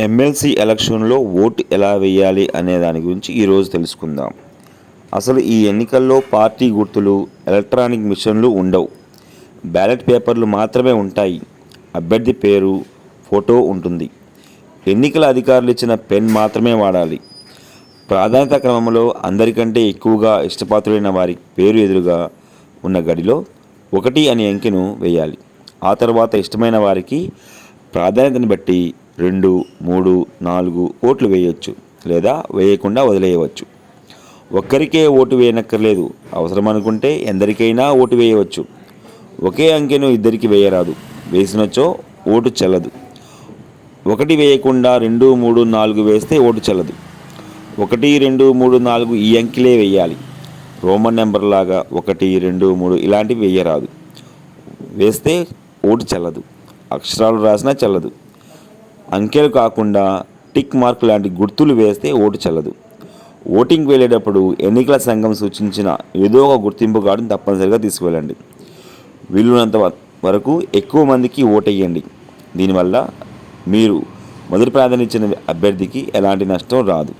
MLC ఎలక్షన్లో vote ఎలా వేయాలి అనే దాని గురించి ఈరోజు తెలుసుకుందాం. అసలు ఈ ఎన్నికల్లో పార్టీ గుర్తులు ఎలక్ట్రానిక్ మిషన్లు ఉండవు. బ్యాలెట్ పేపర్లు మాత్రమే ఉంటాయి. అభ్యర్థి పేరు ఫోటో ఉంటుంది. ఎన్నికల అధికారులు ఇచ్చిన పెన్ మాత్రమే వాడాలి. ప్రాధాన్యత క్రమంలో అందరికంటే ఎక్కువగా ఇష్టపాత్రులైన వారి పేరు ఎదురుగా ఉన్న గడిలో ఒకటి అనే అంకెను వేయాలి. ఆ తర్వాత ఇష్టమైన వారికి ప్రాధాన్యతను బట్టి రెండు మూడు నాలుగు ఓట్లు వేయవచ్చు లేదా వేయకుండా వదిలేయవచ్చు. ఒక్కరికే ఓటు వేయనక్కర్లేదు. అవసరం అనుకుంటే ఎందరికైనా ఓటు వేయవచ్చు. ఒకే అంకెను ఇద్దరికి వేయరాదు. వేసినచో ఓటు చెల్లదు. ఒకటి వేయకుండా రెండు మూడు నాలుగు వేస్తే ఓటు చెల్లదు. ఒకటి రెండు మూడు నాలుగు ఈ అంకెలే వేయాలి. రోమన్ నెంబర్ లాగా ఒకటి రెండు మూడు ఇలాంటివి వేయరాదు. వేస్తే ఓటు చెల్లదు. అక్షరాలు రాసినా చెల్లదు. అంకెలు కాకుండా టిక్ మార్క్ లాంటి గుర్తులు వేస్తే ఓటు చెల్లదు. ఓటింగ్ వెళ్ళేటప్పుడు ఎన్నికల సంఘం సూచించిన ఏదో ఒక గుర్తింపు కార్డును తప్పనిసరిగా తీసుకువెళ్ళండి. వీలున్నంత వరకు ఎక్కువ మందికి ఓటేయండి. దీనివల్ల మీరు మొదటి ప్రాధాన్యత ఇచ్చిన అభ్యర్థికి ఎలాంటి నష్టం రాదు.